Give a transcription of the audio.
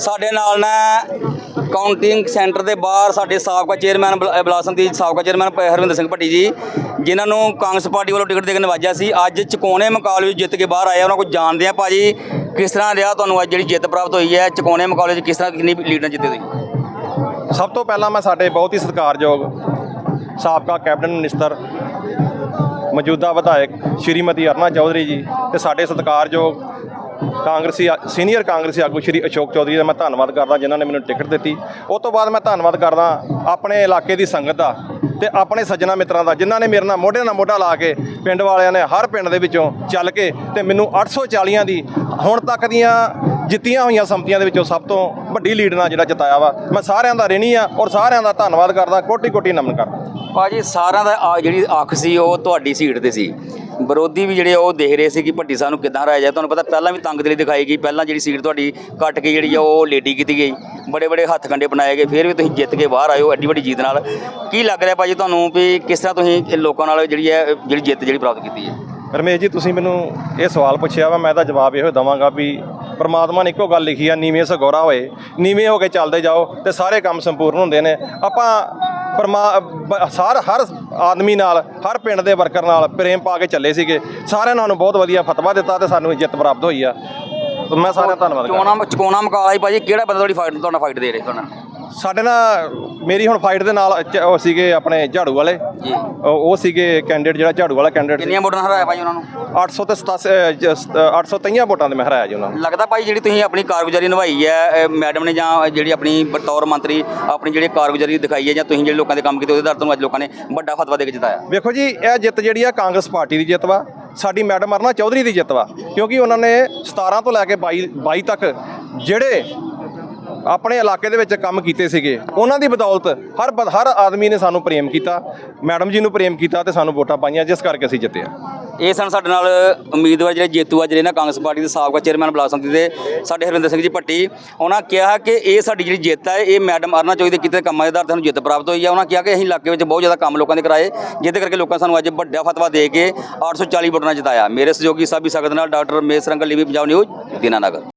ਸਾਡੇ ਨਾਲ ਨਾ ਕਾਊਂਟਿੰਗ ਸੈਂਟਰ ਦੇ ਬਾਹਰ ਸਾਡੇ ਸਾਬਕਾ ਚੇਅਰਮੈਨ ਬਲ- ਬਲਾਸਮ ਦੀ ਸਾਬਕਾ ਚੇਅਰਮੈਨ ਹਰਵਿੰਦਰ ਸਿੰਘ ਭੱਟੀ ਜੀ, ਜਿਨ੍ਹਾਂ ਨੂੰ ਕਾਂਗਰਸ ਪਾਰਟੀ ਵੱਲੋਂ ਟਿਕਟ ਦੇ ਕੇ ਨਵਾਜਿਆ ਸੀ। ਅੱਜ ਚਕੋਨੇ ਮੁਕਾਬਲੇ ਵਿੱਚ ਜਿੱਤ ਕੇ ਬਾਹਰ ਆਏ ਉਹਨਾਂ ਕੋਲ ਜਾਣਦੇ ਆ ਭਾਜੀ ਕਿਸ ਤਰ੍ਹਾਂ ਰਿਹਾ ਤੁਹਾਨੂੰ ਅੱਜ ਜਿਹੜੀ ਜਿੱਤ ਪ੍ਰਾਪਤ ਹੋਈ ਹੈ? ਚਕੋਨੇ ਮੁਕਾਬਲੇ 'ਚ ਕਿਸ ਤਰ੍ਹਾਂ ਕਿੰਨੀ ਲੀਡ ਨਾਲ ਜਿੱਤੇ ਤੁਸੀਂ? ਸਭ ਤੋਂ ਪਹਿਲਾਂ ਮੈਂ ਸਾਡੇ ਬਹੁਤ ਹੀ ਸਤਿਕਾਰਯੋਗ ਸਾਬਕਾ ਕੈਬਨਿਟ ਮਿਨਿਸਟਰ, ਮੌਜੂਦਾ ਵਿਧਾਇਕ ਸ਼੍ਰੀਮਤੀ ਅਰਨਾ ਚੌਧਰੀ ਜੀ ਤੇ ਸਾਡੇ ਸਤਿਕਾਰਯੋਗ ਕਾਂਗਰਸੀ ਆ- ਸੀਨੀਅਰ ਕਾਂਗਰਸੀ ਆਗੂ ਸ਼੍ਰੀ ਅਸ਼ੋਕ ਚੌਧਰੀ ਦਾ ਮੈਂ ਧੰਨਵਾਦ ਕਰਦਾ ਜਿਨ੍ਹਾਂ ਨੇ ਮੈਨੂੰ ਟਿਕਟ ਦਿੱਤੀ। ਉਸ ਤੋਂ ਬਾਅਦ ਮੈਂ ਧੰਨਵਾਦ ਕਰਦਾ ਆਪਣੇ ਇਲਾਕੇ ਦੀ ਸੰਗਤ ਦਾ ਤੇ ਆਪਣੇ ਸੱਜਣਾ ਮਿੱਤਰਾਂ ਦਾ, ਜਿਨ੍ਹਾਂ ਨੇ ਮੇਰੇ ਨਾਲ ਮੋਢੇ ਨਾਲ ਮੋਢਾ ਲਾ ਕੇ ਪਿੰਡ ਵਾਲਿਆਂ ਨੇ ਹਰ ਪਿੰਡ ਦੇ ਵਿੱਚੋਂ ਚੱਲ ਕੇ ਤੇ ਮੈਨੂੰ 840 ਦੀ ਹੁਣ ਤੱਕ ਦੀਆਂ ਜਿੱਤੀਆਂ ਹੋਈਆਂ ਸੰਮਤੀਆਂ ਦੇ ਵਿੱਚੋਂ ਸਭ ਤੋਂ ਵੱਡੀ ਲੀਡ ਨਾਲ ਜਿਹੜਾ ਜਿਤਾਇਆ ਵਾ, ਮੈਂ ਸਾਰਿਆਂ ਦਾ ਰਹਿਣੀ ਆ ਔਰ ਸਾਰਿਆਂ ਦਾ ਧੰਨਵਾਦ ਕਰਦਾ ਕੋਟੀ ਕੋਟੀ ਨਮਨ ਕਰਦਾ। ਭਾਜੀ, ਸਾਰਿਆਂ ਦਾ ਆ- ਜਿਹੜੀ ਅੱਖ ਸੀ, ਉਹ ਤੁਹਾਡੀ ਸੀਟ ਤੇ ਸੀ। ਵਿਰੋਧੀ ਵੀ ਜਿਹੜੇ ਆ ਉਹ ਦੇਖ ਰਹੇ ਸੀ ਕਿ ਭੱਟੀ ਸਾਹਿਬ ਨੂੰ ਕਿੱਦਾਂ ਹਰਾਇਆ ਜਾਏ। ਤੁਹਾਨੂੰ ਪਤਾ ਪਹਿਲਾਂ ਵੀ ਤੰਗਦਿਲੀ ਦਿਖਾਈ ਗਈ। ਪਹਿਲਾਂ ਜਿਹੜੀ ਸੀਟ ਤੁਹਾਡੀ ਕੱਟ ਕੇ ਜਿਹੜੀ ਆ ਉਹ ਲੇਡੀ ਕੀਤੀ ਗਈ। ਬੜੇ ਬੜੇ ਹੱਥ ਕੰਡੇ ਬਣਾਏ ਗਏ। ਫਿਰ ਵੀ ਤੁਸੀਂ ਜਿੱਤ ਕੇ ਬਾਹਰ ਆਇਓ ਐਡੀ ਵੱਡੀ ਜੀਤ ਨਾਲ। ਕੀ ਲੱਗ ਰਿਹਾ ਭਾਜੀ ਤੁਹਾਨੂੰ ਵੀ ਕਿਸ ਤਰ੍ਹਾਂ ਤੁਸੀਂ ਲੋਕਾਂ ਨਾਲ ਜਿਹੜੀ ਹੈ ਜਿਹੜੀ ਜਿੱਤ ਜਿਹੜੀ ਪ੍ਰਾਪਤ ਕੀਤੀ ਹੈ? ਰਮੇਸ਼ ਜੀ, ਤੁਸੀਂ ਮੈਨੂੰ ਇਹ ਸਵਾਲ ਪੁੱਛਿਆ ਵਾ, ਮੈਂ ਤਾਂ ਜਵਾਬ ਇਹੋ ਦਵਾਂਗਾ ਵੀ ਪਰਮਾਤਮਾ ਨੇ ਇੱਕੋ ਗੱਲ ਲਿਖੀ ਆ, ਨੀਵੇਂ ਸਗੋਰਾ ਹੋਏ, ਨੀਵੇਂ ਹੋ ਕੇ ਚੱਲਦੇ ਜਾਓ ਤੇ ਸਾਰੇ ਕੰਮ ਸੰਪੂਰਨ ਹੁੰਦੇ ਨੇ। ਆਪਾਂ ਪਰਮਾ ਸਾਰ ਹਰ ਆਦਮੀ ਨਾਲ ਹਰ ਪਿੰਡ ਦੇ ਵਰਕਰ ਨਾਲ ਪ੍ਰੇਮ ਪਾ ਕੇ ਚੱਲੇ ਸੀਗੇ। ਸਾਰਿਆਂ ਨੇ ਸਾਨੂੰ ਬਹੁਤ ਵਧੀਆ ਫਤਵਾ ਦਿੱਤਾ ਤੇ ਸਾਨੂੰ ਜਿੱਤ ਪ੍ਰਾਪਤ ਹੋਈ ਆ। ਮੈਂ ਸਾਰਿਆਂ ਦਾ ਧੰਨਵਾਦ ਕਰਦਾ। ਚੋਣਾ ਚਕੋਣਾ ਮੁਕਾਬਲਾ ਹੀ ਭਾਜੀ ਕਿਹੜਾ ਬੰਦਾ ਤੁਹਾਡੀ ਫਾਈਟ ਤੁਹਾਡਾ ਫਾਈਟ ਦੇ ਰਿਹਾ ਤੁਹਾਨੂੰ ਸਾਡੇ ਨਾਲ ਮੇਰੀ ਹੁਣ ਫਾਈਟ ਦੇ ਨਾਲ ਚ- ਉਹ ਸੀਗੇ ਆਪਣੇ ਝਾੜੂ ਵਾਲੇ। ਜੀ। ਉਹ ਉਹ ਸੀਗੇ ਕੈਂਡੀਡੇਟ ਜਿਹੜਾ ਝਾੜੂ ਵਾਲਾ ਕੈਂਡੀਡੇਟ ਸੀ। ਕਿੰਨੀਆਂ ਵੋਟਾਂ ਨਾਲ ਹਰਾਇਆ ਭਾਜੀ ਉਹਨਾਂ ਨੂੰ? 800 ਤੇ 87 823 ਵੋਟਾਂ ਦੇ ਮੈਂ ਹਰਾਇਆ ਜੀ ਉਹਨਾਂ ਨੂੰ। ਲੱਗਦਾ ਭਾਈ ਜਿਹੜੀ ਤੁਸੀਂ ਆਪਣੀ ਕਾਰਗੁਜ਼ਾਰੀ ਨਿਭਾਈ ਹੈ ਮੈਡਮ ਨੇ ਜਾਂ ਜਿਹੜੀ ਆਪਣੀ ਬਤੌਰ ਮੰਤਰੀ ਆਪਣੀ ਜਿਹੜੀ ਕਾਰਗੁਜ਼ਾਰੀ ਦਿਖਾਈ ਹੈ ਜਾਂ ਤੁਸੀਂ ਜਿਹੜੇ ਲੋਕਾਂ ਦੇ ਕੰਮ ਕੀਤੇ ਉਹਦੇ ਦਰ ਤੁਹਾਨੂੰ ਅੱਜ ਲੋਕਾਂ ਨੇ ਵੱਡਾ ਫਤਵਾ ਦੇ ਕੇ ਜਿਤਾਇਆ। ਵੇਖੋ ਜੀ ਇਹ ਜਿੱਤ ਜਿਹੜੀ ਆ ਕਾਂਗਰਸ ਪਾਰਟੀ ਦੀ ਜਿੱਤ ਵਾ। ਸਾਡੀ ਮੈਡਮ ਅਰਨਾ ਚੌਧਰੀ ਦੀ ਜਿੱਤ ਵਾ। ਕਿਉਂਕਿ ਉਹਨਾਂ ਨੇ 17 ਤੋਂ ਲੈ ਕੇ 22 22 ਤੱਕ ਜਿਹੜੇ ਆਪਣੇ ਇਲਾਕੇ ਦੇ ਵਿੱਚ ਕੰਮ ਕੀਤੇ ਸੀਗੇ। ਉਹਨਾਂ ਦੀ ਬਦੌਲਤ ਹਰ ਬ- ਹਰ ਆਦਮੀ ਨੇ ਸਾਨੂੰ ਪ੍ਰੇਮ ਕੀਤਾ, ਮੈਡਮ ਜੀ ਨੂੰ ਪ੍ਰੇਮ ਕੀਤਾ ਤੇ ਸਾਨੂੰ ਵੋਟਾਂ ਪਾਈਆਂ, ਜਿਸ ਕਰਕੇ ਅਸੀਂ ਜਿੱਤੇ ਆ ਇਹ ਸਨ ਸਾਡੇ ਨਾਲ ਉਮੀਦਵਾਰ ਜਿਹੜੇ ਜੇਤੂ ਆ, ਜਿਹੜੇ ਨਾ ਕਾਂਗਰਸ ਪਾਰਟੀ ਦੇ ਸਾਬਕਾ ਚੇਅਰਮੈਨ ਬਲਾਸੰਤੀ ਦੇ, ਸਾਡੇ ਹਰਵਿੰਦਰ ਸਿੰਘ ਜੀ ਭੱਟੀ। ਉਹਨਾਂ ਕਿਹਾ ਕਿ ਇਹ ਸਾਡੀ ਜਿਹੜੀ ਜਿੱਤ ਹੈ ਇਹ ਮੈਡਮ ਅਰਨਾ ਚੌਧਰੀ ਦੇ ਕੀਤੇ ਕੰਮਾਂ ਦੇ ਆਧਾਰ ਤੇ ਸਾਨੂੰ ਜਿੱਤ ਪ੍ਰਾਪਤ ਹੋਈ ਹੈ ਉਹਨਾਂ ਕਿਹਾ ਕਿ ਅਸੀਂ ਇਲਾਕੇ ਵਿੱਚ ਬਹੁਤ ਜ਼ਿਆਦਾ ਕੰਮ ਲੋਕਾਂ ਦੇ ਕਰਾਏ, ਜਿਹਦੇ ਕਰਕੇ ਲੋਕਾਂ ਸਾਨੂੰ ਅੱਜ ਵੱਡਾ ਫਤਵਾ ਦੇ ਕੇ 840 ਵੋਟਾਂ ਨਾਲ ਜਿਤਾਇਆ। ਮੇਰੇ ਸਹਿਯੋਗੀ ਸਾਬੀ ਸਖਤ ਨਾਲ ਡਾਕਟਰ ਮੇਸ ਰੰਗਲ ਲਿਵੀ ਪੰਜਾਬ ਨਿਊਜ਼ ਦੀਨਾਨਗਰ